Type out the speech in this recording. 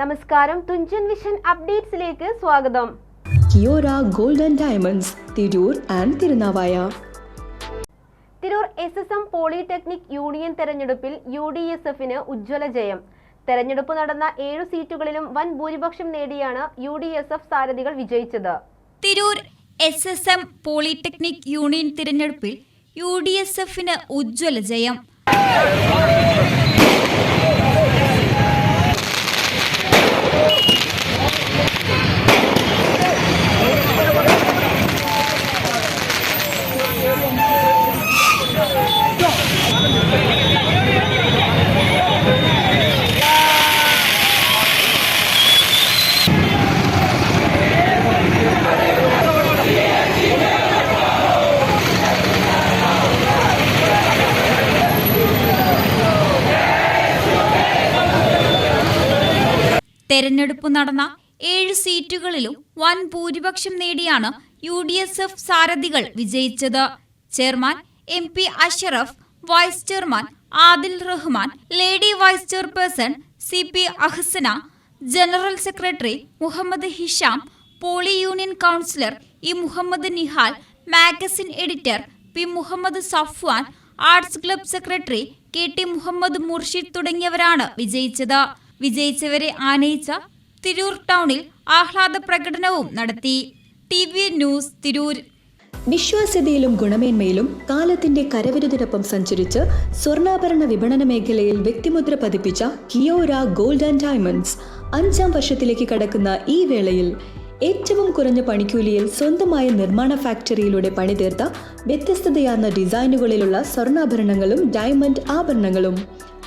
നമസ്കാരം. തുഞ്ചൻ വിഷൻ അപ്ഡേറ്റ്സിലേക്ക് സ്വാഗതം. Kiora golden diamonds Tirur and Tirunavaya. Tirur S S M polytechnic union തെരഞ്ഞെടുപ്പിൽ U D S എഫിന് ഉജ്ജ്വല ജയം. തെരഞ്ഞെടുപ്പ് നടന്ന ഏഴു സീറ്റുകളിലും വൻ ഭൂരിപക്ഷം നേടിയാണ് യു ഡി എസ് എഫ് സാരഥികൾ വിജയിച്ചത്. Tirur S S M polytechnic union തിരഞ്ഞെടുപ്പിൽ യു ഡി എസ് എഫിന് ഉജ്ജ്വല ജയം. തെരഞ്ഞെടുപ്പ് നടന്ന ഏഴ് സീറ്റുകളിലും വൻ ഭൂരിപക്ഷം നേടിയാണ് യു ഡി എസ് എഫ് സാരഥികൾ വിജയിച്ചത്. Chairman M P Ashraf vice chairman Adil Rahman lady vice chairperson C P Ahsana general secretary Muhammad Hisham poly union councillor E Muhammad Nihal magazine editor P Muhammad Safwan arts club secretary K T Muhammad Murshid തുടങ്ങിയവരാണ് വിജയിച്ചത്. വിജയിച്ചവരെ ആനയിച്ച തിരൂർ ടൗണിൽ ആഹ്ലാദ പ്രകടനവും നടത്തി. T V news Tirur. വിശ്വാസ്യതയിലും ഗുണമേന്മയിലും കാലത്തിന്റെ കരവിരുതിനൊപ്പം സഞ്ചരിച്ച് സ്വർണാഭരണ വിപണന മേഖലയിൽ വ്യക്തിമുദ്ര പതിപ്പിച്ച കിയോര ഗോൾഡ് ആൻഡ് ഡയമണ്ട്സ് അഞ്ചാം വർഷത്തിലേക്ക് കടക്കുന്ന ഈ വേളയിൽ ഏറ്റവും കുറഞ്ഞ പണിക്കൂലിയിൽ സ്വന്തമായ നിർമ്മാണ ഫാക്ടറിയിലൂടെ പണിതീർത്ത വ്യത്യസ്തതയാർന്ന ഡിസൈനുകളിലുള്ള സ്വർണാഭരണങ്ങളും ഡയമണ്ട് ആഭരണങ്ങളും.